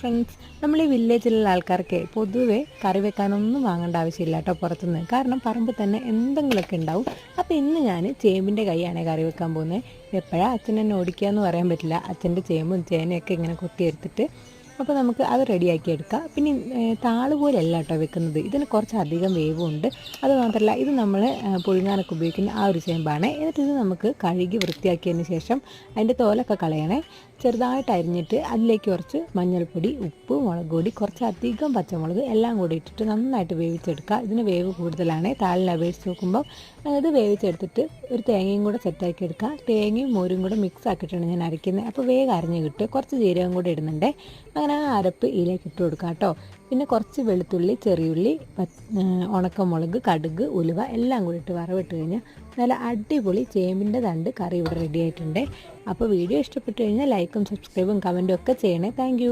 Friends നമ്മൾ ഈ വില്ലേജിലുള്ള ആൾക്കാർക്ക് പൊതുവെ കറി വെക്കാനൊന്നും വാങ്ങേണ്ട ആവശ്യമില്ല കേട്ടോ പുറത്തുനിന്ന്. കാരണം പറമ്പിൽ തന്നെ എന്തെങ്കിലുമൊക്കെ ഉണ്ടാവും. അപ്പോൾ ഇന്ന് ഞാൻ ചേമ്പിന്റെ കൈയാണ് കറി വെക്കാൻ പോകുന്നത്. എപ്പോഴാണ് അച്ഛൻ എന്നെ ഓടിക്കുക എന്ന് പറയാൻ പറ്റില്ല. അച്ഛന്റെ ചേമ്പും ചേനയൊക്കെ ഇങ്ങനെ കൊത്തിയെടുത്തിട്ട് അപ്പോൾ നമുക്ക് അത് റെഡിയാക്കി എടുക്കാം. പിന്നെ താൾ പോലെയല്ല കേട്ടോ വെക്കുന്നത്. ഇതിന് കുറച്ചധികം വേവുണ്ട്. അതുമാത്രമല്ല ഇത് നമ്മൾ പുഴുങ്ങാനൊക്കെ ഉപയോഗിക്കുന്ന ആ ഒരു ചേമ്പാണ്. എന്നിട്ട് ഇത് നമുക്ക് കഴുകി വൃത്തിയാക്കിയതിന് ശേഷം അതിന്റെ തോലൊക്കെ കളയണേ. ചെറുതായിട്ട് അരിഞ്ഞിട്ട് അതിലേക്ക് കുറച്ച് മഞ്ഞൾപ്പൊടി ഉപ്പ് മുളക് പൊടി കുറച്ചധികം പച്ചമുളക് എല്ലാം കൂടി ഇട്ടിട്ട് നന്നായിട്ട് വേവിച്ചെടുക്കുക. ഇതിന് വേവ് കൂടുതലാണ്. താളിനെ അപേക്ഷിച്ച് നോക്കുമ്പോൾ ഇത് വേവിച്ചെടുത്തിട്ട് ഒരു തേങ്ങയും കൂടെ സെറ്റാക്കി എടുക്കുക. തേങ്ങയും മോരും കൂടെ മിക്സ് ആക്കിയിട്ടാണ് ഞാൻ അരയ്ക്കുന്നത്. അപ്പോൾ വേഗം അരഞ്ഞ് കിട്ടും. കുറച്ച് ജീരകം കൂടെ ഇടുന്നുണ്ട്. അങ്ങനെ ആ അരപ്പ് ഇതിലേക്ക് ഇട്ട് കൊടുക്കുക കേട്ടോ. പിന്നെ കുറച്ച് വെളുത്തുള്ളി ചെറിയുള്ളി ഉണക്കമുളക് കടുക് ഉലുവ എല്ലാം കൂടി ഇട്ട് വറവിട്ട് കഴിഞ്ഞാൽ നല്ല അടിപൊളി ചേമ്പിന്റെ തണ്ട് കറി ഇവിടെ റെഡി ആയിട്ടുണ്ട്. അപ്പോൾ വീഡിയോ ഇഷ്ടപ്പെട്ടു കഴിഞ്ഞാൽ ലൈക്കും സബ്സ്ക്രൈബും കമന്റും ഒക്കെ ചെയ്യണേ. താങ്ക്